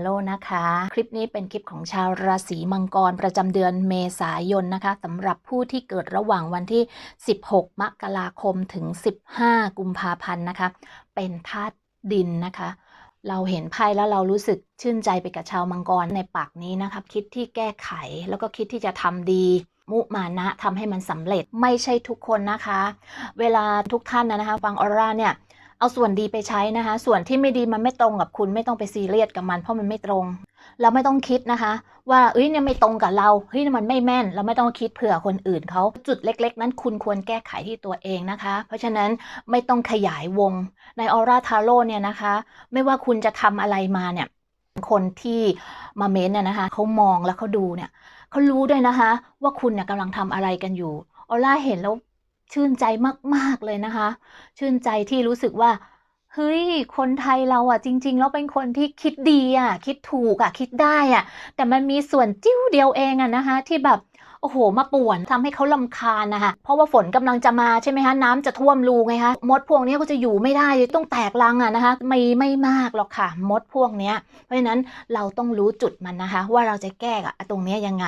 โร่นะคะ คลิปนี้เป็นคลิปของชาวราศีมังกรประจำเดือนเมษายนนะคะสำหรับผู้ที่เกิดระหว่างวันที่ 16 มกราคมถึง 15 กุมภาพันธ์นะคะ เป็นธาตุดินนะคะ เราเห็นไพ่แล้วเรารู้สึกชื่นใจไปกับชาวมังกรในปากนี้นะคะคิดที่แก้ไขแล้วก็คิดที่จะทำดีมุมานะทำให้มันสำเร็จไม่ใช่ทุกคนนะคะ เวลาทุกท่านนะนะคะฟังออร่าเนี่ย เอาส่วนดีไปใช้นะคะ ส่วนที่ไม่ดีมันไม่ตรงกับคุณไม่ต้องไปซีเรียสกับมันเพราะมันไม่ตรงเราไม่ต้องคิดนะคะ ว่าเอ้ยเนี่ยไม่ตรงกับเราเฮ้ยเนี่ยมันไม่แม่น เราไม่ต้องคิดเผื่อคนอื่นเขาจุดเล็ก ๆ นั้นคุณควรแก้ไขที่ตัวเองนะคะ เพราะฉะนั้นไม่ต้องขยายวงในออร่าทาโร่เนี่ยนะคะ ไม่ว่าคุณจะทำอะไรมาเนี่ยคนที่มาเม้นต์น่ะนะคะเขามองแล้วเขาดูเนี่ยเขารู้ด้วยนะคะ ว่าคุณเนี่ยกำลังทำอะไรกันอยู่ออร่าเห็นแล้ว ชื่นใจมาก ๆ เลยนะคะ ชื่นใจที่รู้สึกว่า เฮ้ย คนไทยเราอะ จริง ๆ แล้วเป็นคนที่คิดดีอะ คิดถูกอะ คิดได้อะ แต่มันมีส่วนจิ้วเดียวเองอะนะคะ ที่แบบโอ้โห มาป่วนทำให้เขาลำคาญนะคะเพราะว่าฝนกำลังจะมาใช่ไหมคะ น้ำจะท่วมรูไงคะ มดพวกนี้ก็จะอยู่ไม่ได้ ต้องแตกรังอะนะคะ ไม่ไม่มากหรอกค่ะ มดพวกเนี้ย เพราะฉะนั้นเราต้องรู้จุดมันนะคะ ว่าเราจะแก้กับตรงนี้ยังไง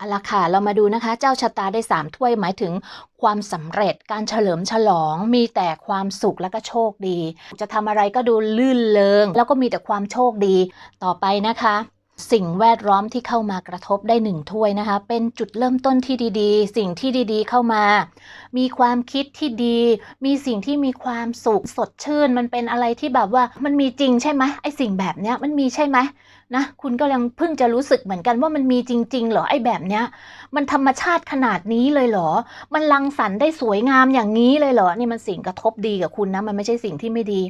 เอาละค่ะ เรามาดูนะคะ เจ้าชะตาได้ 3 ถ้วยหมายถึงความสำเร็จการเฉลิมฉลองมีแต่ความสุขและก็โชคดี จะทำอะไรก็ดูลื่นเลงแล้วก็มีแต่ความโชคดีต่อไปนะคะ สิ่งแวดล้อมที่เข้ามากระทบได้หนึ่งถ้วยนะคะ เป็นจุดเริ่มต้นที่ดีๆ สิ่งที่ดีๆเข้ามา มีความคิดที่ดี มีสิ่งที่มีความสุขสดชื่น มันเป็นอะไรที่แบบว่ามันมีจริงใช่ไหมไอสิ่งแบบเนี้ยมันมีใช่ไหมนะคุณก็ยังเพิ่งจะรู้สึกเหมือนกันว่ามันมีจริง ๆ เหรอไอ้แบบเนี้ย มันธรรมชาติขนาดนี้เลยเหรอ มันรังสรรค์ได้สวยงามอย่างนี้เลยเหรอนี่มันสิ่งกระทบดีกับคุณนะ มันไม่ใช่สิ่งที่ไม่ดี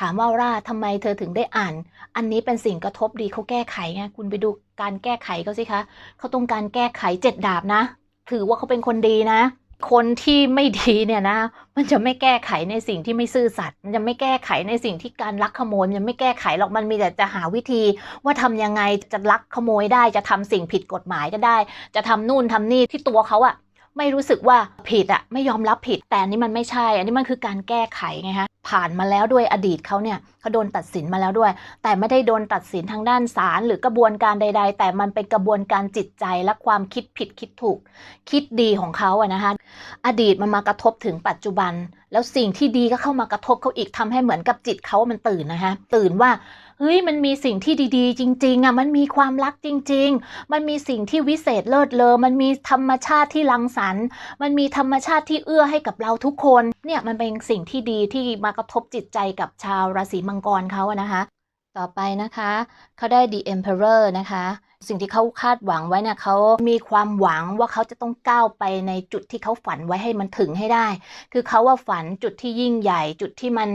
ถามว่าราทำไมเธอถึงได้อ่าน อันนี้เป็นสิ่งกระทบดีเขาแก้ไขไงคุณไปดูการแก้ไขเขาสิคะเขาต้องการแก้ไขเจ็ดดาบนะ ถือว่าเขาเป็นคนดีนะ คนที่ไม่ดีเนี่ยนะ มันจะไม่แก้ไขในสิ่งที่ไม่ซื่อสัตย์มันจะไม่แก้ไขในสิ่งที่การลักขโมยมันไม่แก้ไขหรอกมันมีแต่จะหาวิธี ว่าทำยังไงจะลักขโมยได้จะทำสิ่งผิดกฎหมายก็ได้ จะทำนู่นทำนี่ที่ตัวเขาอะ ไม่รู้สึกว่าผิดอะไม่ยอมรับผิด แต่อันนี้มันไม่ใช่ อันนี้มันคือการแก้ไขไงฮะผ่านมาแล้วด้วยอดีตเขาเนี่ยเขาโดนตัดสินมาแล้วด้วย แต่ไม่ได้โดนตัดสินทางด้านศาลหรือกระบวนการใด ๆ แต่มันเป็นกระบวนการจิตใจและความคิดผิดคิดถูก คิดดีของเขาอะนะคะอดีตมันมากระทบถึงปัจจุบัน แล้วสิ่งที่ดีก็เข้ามากระทบเขาอีกทำให้เหมือนกับจิตเขามันตื่นนะคะตื่นว่า ฮ้ยมันมีสิ่งที่ดีๆ จริง ๆอะมันมีความรักจริง ๆ มันมีสิ่งที่วิเศษเลิศเลอมันมีธรรมชาติที่รังสรรค์ มันมีธรรมชาติที่เอื้อให้กับเราทุกคนเนี่ยมันเป็นสิ่งที่ดีที่มากระทบจิตใจกับชาวราศีมังกรเขาอะนะคะ ต่อไปนะคะเขาได้ The Emperor นะคะ สิ่งที่เขาคาดหวังไว้เนี่ยเขามีความหวังว่าเขาจะต้องก้าวไปในจุดที่เขาฝันไว้ให้มันถึงให้ได้ คือเขาว่าฝันจุดที่ยิ่งใหญ่ จุดที่มัน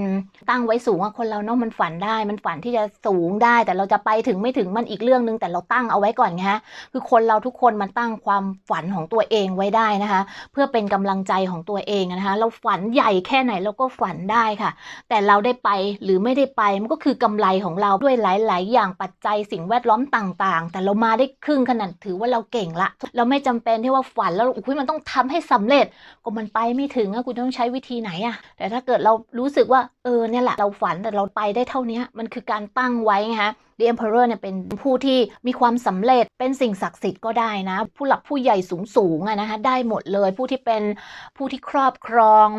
ตั้งไว้สูงคนเราเนาะมันฝันได้ มันฝันที่จะสูงได้ แต่เราจะไปถึงไม่ถึงมันอีกเรื่องนึงแต่เราตั้งเอาไว้ก่อนไงฮะคือคนเราทุกคนมันตั้งความฝันของตัวเองไว้ได้นะคะ เพื่อเป็นกำลังใจของตัวเองนะคะ เราฝันใหญ่แค่ไหนเราก็ฝันได้ค่ะ แต่เราได้ไปหรือไม่ได้ไปมันก็คือกำไรของเราด้วยหลาย ๆ อย่างปัจจัยสิ่งแวดล้อมต่าง ๆ แต่เรามาได้ครึ่งขนาดถือว่าเราเก่งละเราไม่จำเป็นที่ว่าฝันแล้วอุ้ยมันต้องทำให้สำเร็จก็มันไปไม่ถึงอะคุณต้องใช้วิธีไหนอะแต่ถ้าเกิดเรารู้สึกว่าเออเนี่ยแหละเราฝันแต่เราไปได้เท่านี้มันคือการตั้งไว้ไงฮะ The Emperor เนี่ยเป็นผู้ที่มีความสำเร็จเป็นสิ่งศักดิ์สิทธิ์ก็ได้นะ ผู้หลักผู้ใหญ่สูงสูงอะนะคะได้หมดเลย ผู้ที่เป็นผู้ที่ครอบครอง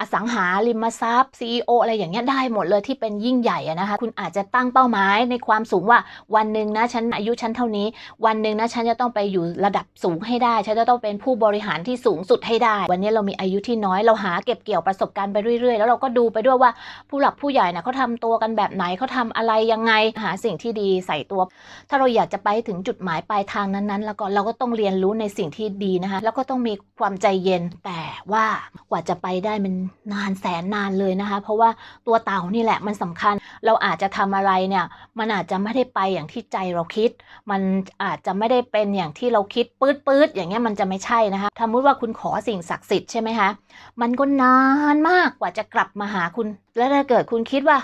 อสังหาริมทรัพย์ CEO อะไรอย่างเงี้ยได้หมดเลยที่เป็นยิ่งใหญ่นะคะ คุณอาจจะตั้งเป้าหมายในความสูงว่าวันหนึ่งนะฉันอายุฉันเท่านี้ วันหนึ่งนะฉันจะต้องไปอยู่ระดับสูงให้ได้ ฉันจะต้องเป็นผู้บริหารที่สูงสุดให้ได้ วันนี้เรามีอายุที่น้อยเราหาเก็บเกี่ยวประสบการณ์ไปเรื่อยๆ แล้วเราก็ดูไปด้วยว่าผู้หลักผู้ใหญ่นะเขาทำตัวกันแบบไหนเขาทำอะไรยังไงหาสิ่งที่ดีใส่ตัว ถ้าเราอยากจะไปถึงจุดหมายปลายทางนั้นๆ แล้วก็เราก็ต้องเรียนรู้ในสิ่งที่ดีนะคะ แล้วก็ต้องมีความใจเย็นแต่ว่ากว่าจะไปได้มันนานแสนนานเลยนะคะ เพราะว่าตัวเต่านี่แหละมันสำคัญ เราอาจจะทำอะไรเนี่ย มันอาจจะไม่ได้ไปอย่างที่ใจเราคิด มันอาจจะไม่ได้เป็นอย่างที่เราคิดปื๊ดปื๊ดอย่างเงี้ยมันจะไม่ใช่นะคะสมมติว่าคุณขอสิ่งศักดิ์สิทธิ์ใช่ไหมคะมันก็นานมากกว่าจะกลับมาหาคุณ แล้วถ้าเกิดคุณคิดว่า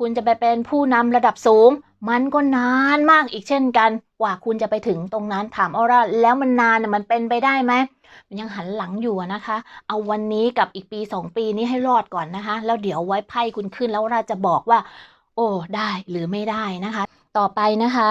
คุณจะไปเป็นผู้นำระดับสูง มันก็นานมากอีกเช่นกัน กว่าคุณจะไปถึงตรงนั้นถามออร่าแล้วมันนานมันเป็นไปได้ไหมมันยังหันหลังอยู่นะคะ เอาวันนี้กับอีกปีสองปีนี้ให้รอดก่อนนะคะ แล้วเดี๋ยวไว้ไพ่คุณขึ้นแล้วเราจะบอกว่า โอ้ได้หรือไม่ได้นะคะ ต่อไปนะคะ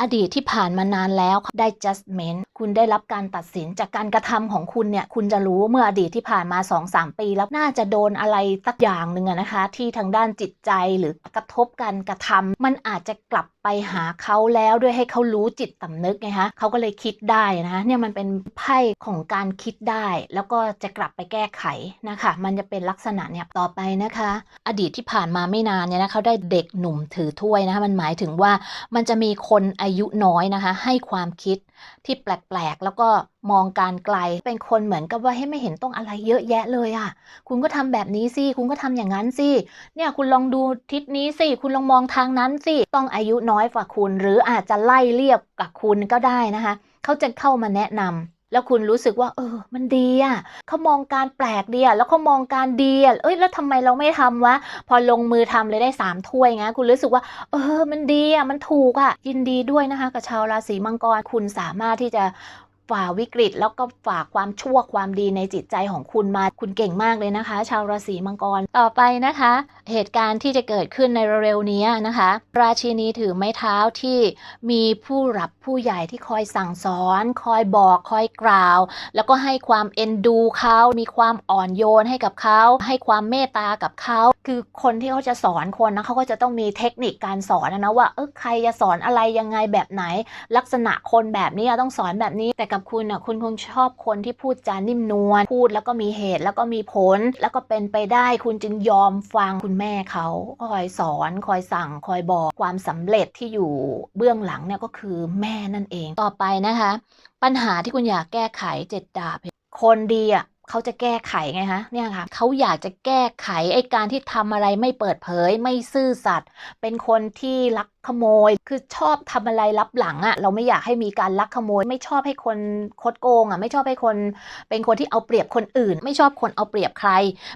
อดีตที่ผ่านมานานแล้วได้ judgment คุณได้รับการตัดสินจากการกระทำของคุณเนี่ย คุณจะรู้เมื่ออดีตที่ผ่านมา 2-3 ปี แล้วน่าจะโดนอะไรสักอย่างหนึ่งนะคะ ที่ทางด้านจิตใจหรือกระทบการกระทำมันอาจจะกลับไปหาเขาแล้วด้วยให้เขารู้จิตสำนึกไงคะเขาก็เลยคิดได้นะคะเนี่ยมันเป็นไพ่ของการคิดได้ แล้วก็จะกลับไปแก้ไขนะคะ มันจะเป็นลักษณะเนี่ยต่อไปนะคะ อดีตที่ผ่านมาไม่นานเนี่ยนะเขาได้เด็กหนุ่มถือถ้วยนะคะมันหมายถึงว่ามันจะมีคคนอายุน้อยนะคะ ให้ความคิดที่แปลกๆ แล้วก็มองการไกล เป็นคนเหมือนกับว่าให้ไม่เห็นต้องอะไรเยอะแยะเลยอะ่ะ คุณก็ทำแบบนี้สิ คุณก็ทำอย่างนั้นสิ เนี่ยคุณลองดูทิศนี้สิ คุณลองมองทางนั้นสิ ต้องอายุน้อยกว่าคุณ หรืออาจจะไล่เรียบกับคุณก็ได้นะคะ เขาจะเข้ามาแนะนำ แล้วคุณรู้สึกว่า เออ มันดีอะเขามองการแปลกดีอะแล้วเขามองการดีอะเอ้ยแล้วทำไมเราไม่ทำวะ พอลงมือทำเลยได้สามถ้วยไงคุณรู้สึกว่า เออ มันดีอะมันถูกอะยินดีด้วยนะคะ กับชาวราศีมังกรคุณสามารถที่จะ ฝ่าวิกฤต แล้วก็ฝ่าความชั่วความดีในจิตใจของคุณมาคุณเก่งมากเลยนะคะ ชาวราศีมังกรต่อไปนะคะ เหตุการณ์ที่จะเกิดขึ้นในเร็วๆนี้นะคะ ราชินีถือไม้เท้าที่มีผู้หลับผู้ใหญ่ที่คอยสั่งสอน คอยบอกคอยกล่าว แล้วก็ให้ความเอ็นดูเขามีความอ่อนโยนให้กับเขาให้ความเมตตากับเขาคือคนที่เขาจะสอนคนนะเขาก็จะต้องมีเทคนิคการสอนนะว่าเออใครจะสอนอะไรยังไงแบบไหน ลักษณะคนแบบนี้ต้องสอนแบบนี้แต่กับคุณอะคุณคงชอบคนที่พูดจานิ่มนวลพูดแล้วก็มีเหตุแล้วก็มีผล แล้วก็เป็นไปได้คุณจึงยอมฟังคุณแม่เขาคอยสอนคอยสั่งคอยบอกความสำเร็จที่อยู่เบื้องหลังเนี่ยก็คือแม่นั่นเองต่อไปนะคะ ปัญหาที่คุณอยากแก้ไขเจ็ดดาบคนดีอะเขาจะแก้ไขไงคะเนี่ยค่ะเขาอยากจะแก้ไขไอ้การที่ทำอะไรไม่เปิดเผย ไม่ซื่อสัตย์เป็นคนที่ลักขโมย คือชอบทำอะไรลับหลังอะ่ะ เราไม่อยากให้มีการลักขโมย ไม่ชอบให้คนคดโกงอะ่ะ ไม่ชอบให้คนเป็นคนที่เอาเปรียบคนอื่น ไม่ชอบคนเอาเปรียบใคร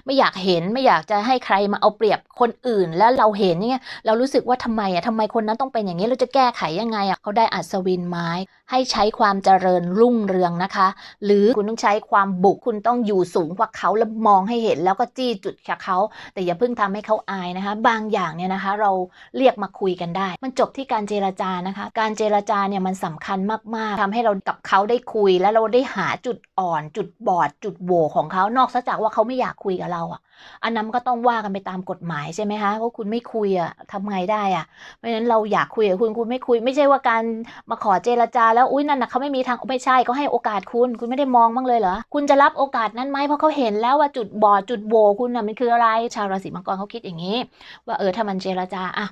ไม่อยากเห็น ไม่อยากจะให้ใครมาเอาเปรียบคนอื่น แล้วเราเห็นเนี่ยเรารู้สึกว่าทำไมอะ่ะทำไมคนนั้นต้องเป็นอย่างนี้ เราจะแก้ไขยังไงอะ่ะ เขาได้อัศวินไม้ ให้ใช้ความเจริญรุ่งเรืองนะคะ หรือคุณต้องใช้ความบุก คุณต้องอยู่สูงกว่าเขาแล้วมองให้เห็น แล้วก็จี้จุดเขา แต่อย่าเพิ่งทำให้เขาอายนะคะ บางอย่างเนี่ยนะคะ เราเรียกมาคุยกันได้มันจบที่การเจรจานะคะ การเจรจาเนี่ยมันสำคัญมาก ๆทำให้เรากับเขาได้คุย แล้วเราได้หาจุดอ่อน จุดบอด จุดโหว่ของเขานอกจากว่าเขาไม่อยากคุยกับเราอะ อันนั้นก็ต้องว่ากันไปตามกฎหมายใช่ไหมคะเพราะคุณไม่คุยอะทำไงได้อะเพราะฉะนั้นเราอยากคุยกับคุณคุณไม่คุย ไม่ใช่ว่าการมาขอเจรจา แล้วอุ้ยนั่นนะเขาไม่มีทางไม่ใช่ก็ให้โอกาสคุณคุณไม่ได้มองบ้างเลยเหรอคุณจะรับโอกาสนั้นไหมเพราะเขาเห็นแล้วว่าจุดบอดจุดโหว่คุณน่ะมันคืออะไร ชาวราศีมังกรเขาคิดอย่างนี้ ว่าเออถ้ามันเจรจาอะ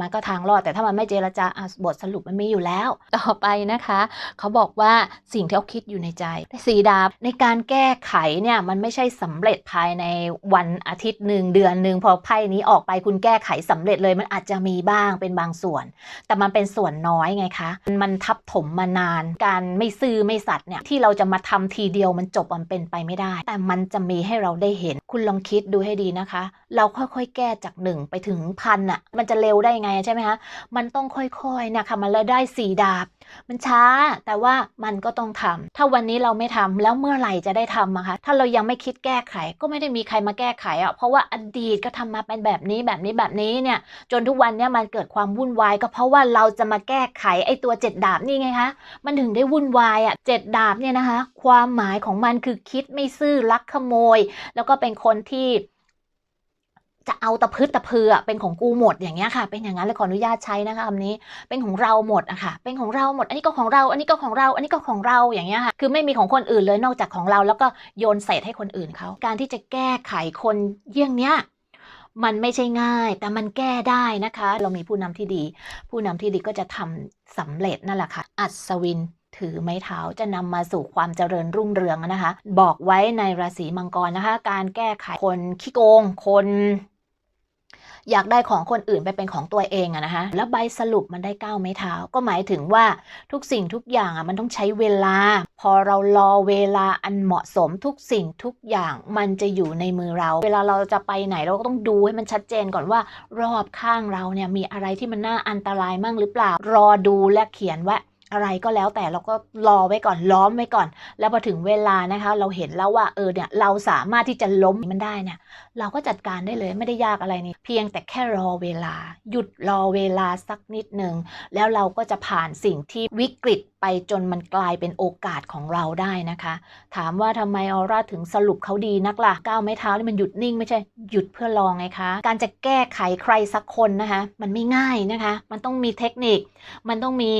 มันก็ทางรอดแต่ถ้ามันไม่เจรจาอะบทสรุปมันมีอยู่แล้ว ต่อไปนะคะ เขาบอกว่าสิ่งที่เขาคิดอยู่ในใจสีดาบในการแก้ไขเนี่ยมันไม่ใช่สำเร็จภายในวันอาทิตย์หนึ่งเดือนหนึ่งพอไพ่นี้ออกไปคุณแก้ไขสำเร็จเลย มันอาจจะมีบ้างเป็นบางส่วน แต่มันเป็นส่วนน้อยไงคะ มันทับถมมานาน การไม่ซื่อไม่สัตย์เนี่ยที่เราจะมาทำทีเดียวมันจบมันเป็นไปไม่ได้ แต่มันจะมีให้เราได้เห็น คุณลองคิดดูให้ดีนะคะ เราค่อยๆ แก้จากหนึ่งไปถึงพันอะมันจะเร็วได้ไงใช่ไหมคะมันต้องค่อยๆนะคะมันเลยได้สี่ดาบ มันช้าแต่ว่ามันก็ต้องทำถ้าวันนี้เราไม่ทำแล้วเมื่อไหร่จะได้ทำอะคะ ถ้าเรายังไม่คิดแก้ไข ก็ไม่ได้มีใครมาแก้ไขอะเพราะว่าอดีตก็ทำมาเป็นแบบนี้แบบนี้แบบนี้เนี่ย จนทุกวันเนี้ยมันเกิดความวุ่นวาย ก็เพราะว่าเราจะมาแก้ไขไอ้ตัวเจ็ดดาบนี่ไงคะ มันถึงได้วุ่นวายอะเจ็ดดาบเนี่ยนะคะ ความหมายของมันคือคิดไม่ซื่อลักขโมย แล้วก็เป็นคนที่ จะเอาตะพืดตะเพือเป็นของกูหมดอย่างเงี้ยค่ะ เป็นอย่างนั้นเลยขออนุญาตใช้นะคะคำนี้เป็นของเราหมดอะค่ะ เป็นของเราหมด อันนี้ก็ของเรา อันนี้ก็ของเรา อันนี้ก็ของเราอย่างเงี้ยค่ะ คือไม่มีของคนอื่นเลยนอกจากของเรา แล้วก็โยนเศษให้คนอื่นเขาการที่จะแก้ไขคนเยี่ยงเนี้ยมันไม่ใช่ง่าย แต่มันแก้ได้นะคะ เรามีผู้นำที่ดี ผู้นำที่ดีก็จะทำสำเร็จนั่นแหละค่ะ อัศวินถือไม้เท้าจะนำมาสู่ความเจริญรุ่งเรืองนะคะ บอกไว้ในราศีมังกรนะคะ การแก้ไขคนขี้โกง คน อยากได้ของคนอื่นไปเป็นของตัวเองอะนะคะแล้วใบสรุปมันได้ก้าวไม้เท้า ก็หมายถึงว่าทุกสิ่งทุกอย่างอะมันต้องใช้เวลา พอเรารอเวลาอันเหมาะสมทุกสิ่งทุกอย่างมันจะอยู่ในมือเรา เวลาเราจะไปไหนเราก็ต้องดูให้มันชัดเจนก่อนว่ารอบข้างเราเนี่ยมีอะไรที่มันน่าอันตรายมั่งหรือเปล่า รอดูและเขียนว่า อะไรก็แล้วแต่เราก็รอไว้ก่อนล้อมไว้ก่อน แล้วพอถึงเวลานะคะ เราเห็นแล้วว่าเออเนี่ยเราสามารถที่จะล้มมันได้เนี่ยเราก็จัดการได้เลยไม่ได้ยากอะไรนี่เพียงแต่แค่รอเวลา หยุดรอเวลาสักนิดหนึ่งแล้วเราก็จะผ่านสิ่งที่วิกฤตไปจนมันกลายเป็นโอกาสของเราได้นะคะ ถามว่าทำไมออร่าถึงสรุปเขาดีนักล่ะก้าวไม้เท้านี่มันหยุดนิ่งไม่ใช่หยุดเพื่อลองไงคะ การจะแก้ไขใครสักคนนะคะ มันไม่ง่ายนะคะ มันต้องมีเทคนิค มันต้องมี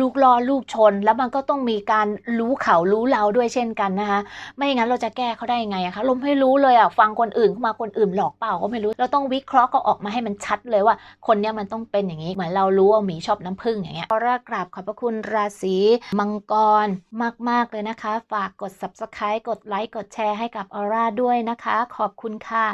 ลูกล่อลูกชน แล้วมันก็ต้องมีการรู้เขารู้เราด้วยเช่นกันนะคะ ไม่งั้นเราจะแก้เขาได้ยังไงอะคะลมให้รู้เลยอะฟังคนอื่นเข้ามาคนอื่นหลอกเปล่าก็ไม่รู้ เราต้องวิเคราะห์ก็ออกมาให้มันชัดเลยว่า คนเนี้ยมันต้องเป็นอย่างนี้เหมือนเรารู้ว่าหมีชอบน้ำผึ้งอย่างเงี้ยออร่ากราบขอบพระคุณราศีมังกรมาก ๆ เลยนะคะ ฝากกด subscribe กดไลค์กดแชร์ให้กับออร่าด้วยนะคะ ขอบคุณค่ะ